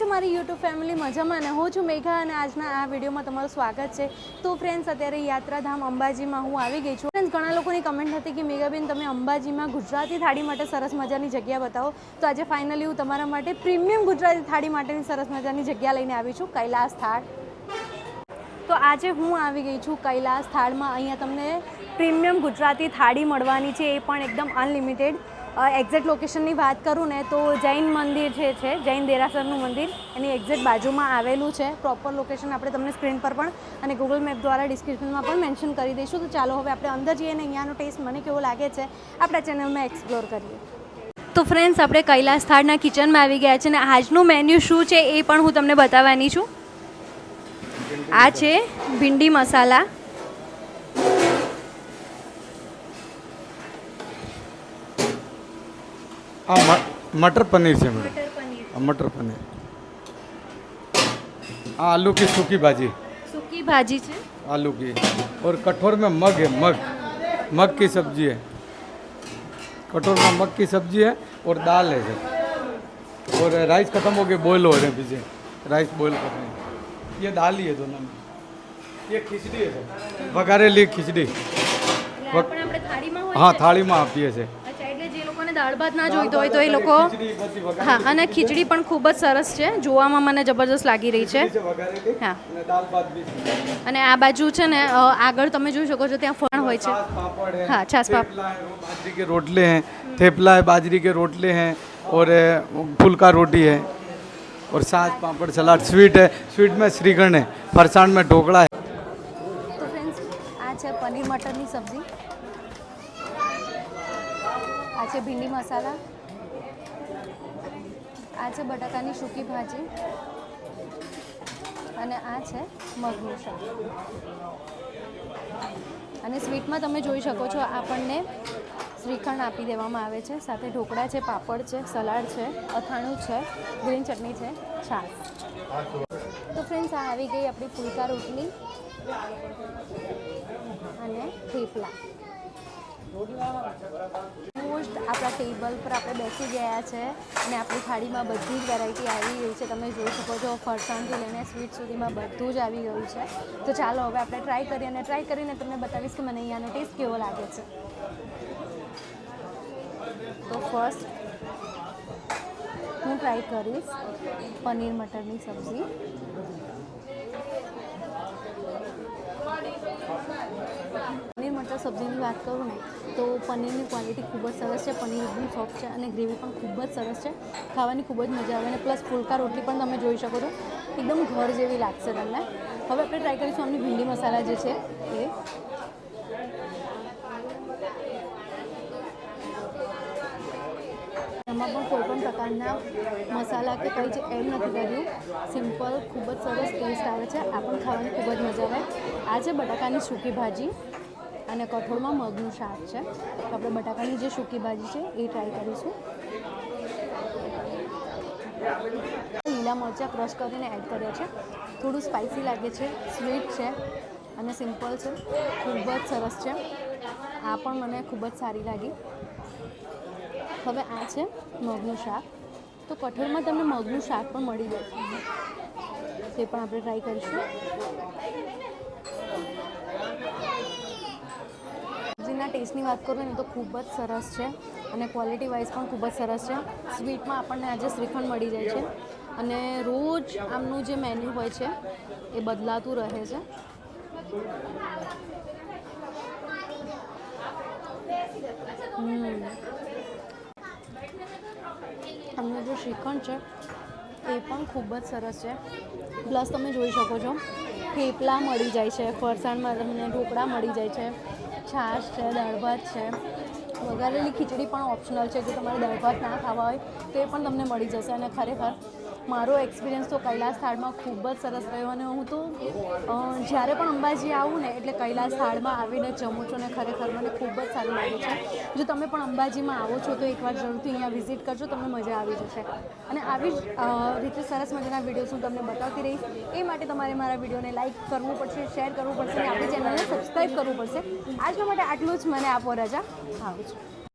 કેમ મારી YouTube family મજામાં અને હું છું મેઘા અને આજના આ વિડીયોમાં તમારું સ્વાગત છે. તો ફ્રેન્ડ્સ અત્યારે યાત્રાધામ અંબાજીમાં હું આવી ગઈ છું. ફ્રેન્ડ્સ ઘણા લોકોની કમેન્ટ હતી કે, મેઘાબેન, તમે અંબાજીમાં ગુજરાતી થાળી માટે સરસ મજાની જગ્યા બતાવો. તો આજે ફાઇનલી હું તમારા માટે પ્રીમિયમ ગુજરાતી થાળી માટેની સરસ મજાની જગ્યા લઈને આવી છું, કૈલાસ થાળ. તો આજે હું આવી ગઈ છું કૈલાસ થાળમાં. અહીંયા તમને પ્રીમિયમ ગુજરાતી થાળી મળવાની છે, એ પણ એકદમ અનલિમિટેડ એક્ઝેક્ટ લોકેશનની વાત કરું ને તો જૈન મંદિર જે છે, જૈન દેરાસરનું મંદિર, એની એક્ઝેક્ટ બાજુમાં આવેલું છે. પ્રોપર લોકેશન આપણે તમને સ્ક્રીન પર પણ અને ગૂગલ મેપ દ્વારા ડિસ્ક્રિપ્શનમાં પણ મેન્શન કરી દઈશું. તો ચાલો હવે આપણે અંદર જઈએ અને અહીંયાનો ટેસ્ટ મને કેવો લાગે છે, આપણા ચેનલમાં એક્સપ્લોર કરીએ. તો ફ્રેન્ડ્સ આપણે કૈલાસ થાળના કિચનમાં આવી ગયા છે અને આજનું મેન્યુ શું છે એ પણ હું તમને બતાવવાની છું. આ છે ભીંડી મસાલા. हाँ मटर पनीर से मैडम हाँ, मटर पनीर हाँ आलू की सूखी भाजी। सूखी भाजी से? आलू की। और कठोर में मग है मग। मग की सब्ज़ी है। कठोर में मग की सब्ज़ी है और दाल है सर। और राइस खत्म हो गए बॉयल हो रहे हैं पीछे। राइस बॉयल कर रहे हैं। ये दाल ही है दोनों में। ये खिचड़ी है सर। वगारेली खिचड़ी। हाँ थाली में आप ये सर લોકોને દાળ ભાત ના જોઈતો હોય તો એ લોકો ખીચડી પછી વઘારેલી હા અને ખીચડી પણ ખૂબ જ સરસ છે જોવામાં મને જબરજસ્ત લાગી રહી છે છે વઘારેલી હા અને દાલ ભાત બી છે અને આ બાજુ છે ને અ, આગળ તમે જોઈ શકો છો ત્યાં ફણ હોય છે छाछ पापड़ है हाँ, छाछ पापड़। थेपला है, वो बाजरी के रोटले हैं थेपला है बाजरी के रोटले हैं और अ, फुल्का रोटी है और साग पापड़ सलाद स्वीट है स्वीट में श्रीखंड है फरसाण में ढोकला है તો ફ્રેન્ડ્સ આ છે પનીર મટરની સબ્જી આ છે ભીંડી મસાલા. આ છે બટાકાની સૂકી ભાજી. અને આ છે મગનું શાક. અને સ્વીટમાં તમે જોઈ શકો છો, આપણને શ્રીખંડ આપી દેવામાં આવે છે. સાથે ઢોકળા છે, પાપડ છે, સલાડ છે, અથાણું છે, ગ્રીન ચટણી છે, છાશ. તો ફ્રેન્ડ્સ, આ આવી ગઈ આપણી ફુલકા રોટલી અને થેપલા. મોસ્ટ આપણા ટેબલ પર આપણે બેસી ગયા છે અને આપણી થાળીમાં બધી જ વેરાયટી આવી ગઈ છે. તમે જોઈ શકો છો, ફરસાણથી લઈને સ્વીટ સુધીમાં બધું જ આવી ગયું છે. તો ચાલો હવે આપણે ટ્રાય કરીએ અને ટ્રાય કરીને તમને બતાવીશ કે મને અહીંયાનો ટેસ્ટ કેવો લાગે છે. તો ફર્સ્ટ હું ટ્રાય કરીશ પનીર મટરની સબ્જી. પનીર મટર સબ્જીની વાત કરું ને, તો પનીરની ક્વોલિટી ખૂબ જ સરસ છે. પનીર એકદમ સોફ્ટ છે અને ગ્રેવી પણ ખૂબ જ સરસ છે. ખાવાની ખૂબ જ મજા આવે અને પ્લસ ફુલકા રોટલી પણ તમે જોઈ શકો છો. એકદમ ઘર જેવી લાગશે તમને. હવે આપણે ટ્રાય કરીશું આમની ભીંડી મસાલા જે છે એ. એમાં પણ કોઈ પણ પ્રકારના મસાલા કે કંઈ જ એડ નથી કર્યું. સિમ્પલ ખૂબ જ સરસ ટેસ્ટ આવે છે. આ પણ ખાવાની ખૂબ જ મજા આવે. આ છે બટાકાની સૂકી ભાજી. અને કઠોળમાં મગનું શાક છે. આપણે બટાકાની જે સૂકી ભાજી છે, એ ટ્રાય કરીશું. લીલા મરચાં ક્રશ કરીને એડ કર્યા છે. થોડું સ્પાઇસી લાગે છે સ્વીટ છે અને સિમ્પલ છે. ખૂબ જ સરસ છે. આ પણ મને ખૂબ જ સારી લાગી. હવે આ છે મગનું શાક. તો કઠોળમાં તમને મગનું શાક પણ મળી જાય તે પણ આપણે ટ્રાય કરીશું સબ્જીના ટેસ્ટની વાત કરું ને તો ખૂબ જ સરસ છે અને ક્વોલિટી વાઇઝ પણ ખૂબ જ સરસ છે. સ્વીટમાં આપણને આજે શ્રીખંડ મળી જાય છે અને રોજ આમનું જે મેન્યુ હોય છે એ બદલાતું રહે છે. જે જો શ્રીખંડ છે એ પણ ખૂબ જ સરસ છે. પ્લસ તમે જોઈ શકો છો, થેપલા મળી જાય છે, ફરસાણમાં તમને ઢોકળા મળી જાય છે. છાશ છે દાળ ભાત છે. વઘારેલી ખીચડી પણ ઓપ્શનલ છે, જો તમારે દાળ ભાત ના ખાવા હોય, તો પણ તમને મળી જશે અને ખરેખર મારો એક્સપિરિયન્સ તો કૈલાસ થાળમાં ખૂબ જ સરસ રહ્યો અને હું તો જ્યારે પણ અંબાજી આવું ને એટલે કૈલાસ થાળમાં આવીને જમું છું અને ખરેખર મને ખૂબ જ સારું લાગે છે. જો તમે પણ અંબાજીમાં આવો છો તો એકવાર જરૂરથી અહીંયા વિઝિટ કરજો, તમને મજા આવી જશે. અને આવી જ રીતે સરસ મજાના વિડીયોઝ હું તમને બતાવતી રહીશ. એ માટે તમારે મારા વિડીયોને લાઇક કરવું પડશે શેર કરવું પડશે અને આપણી ચેનલને સબસ્ક્રાઈબ કરવું પડશે. આજના માટે આટલું જ. મને આપો રજા. આવું છું.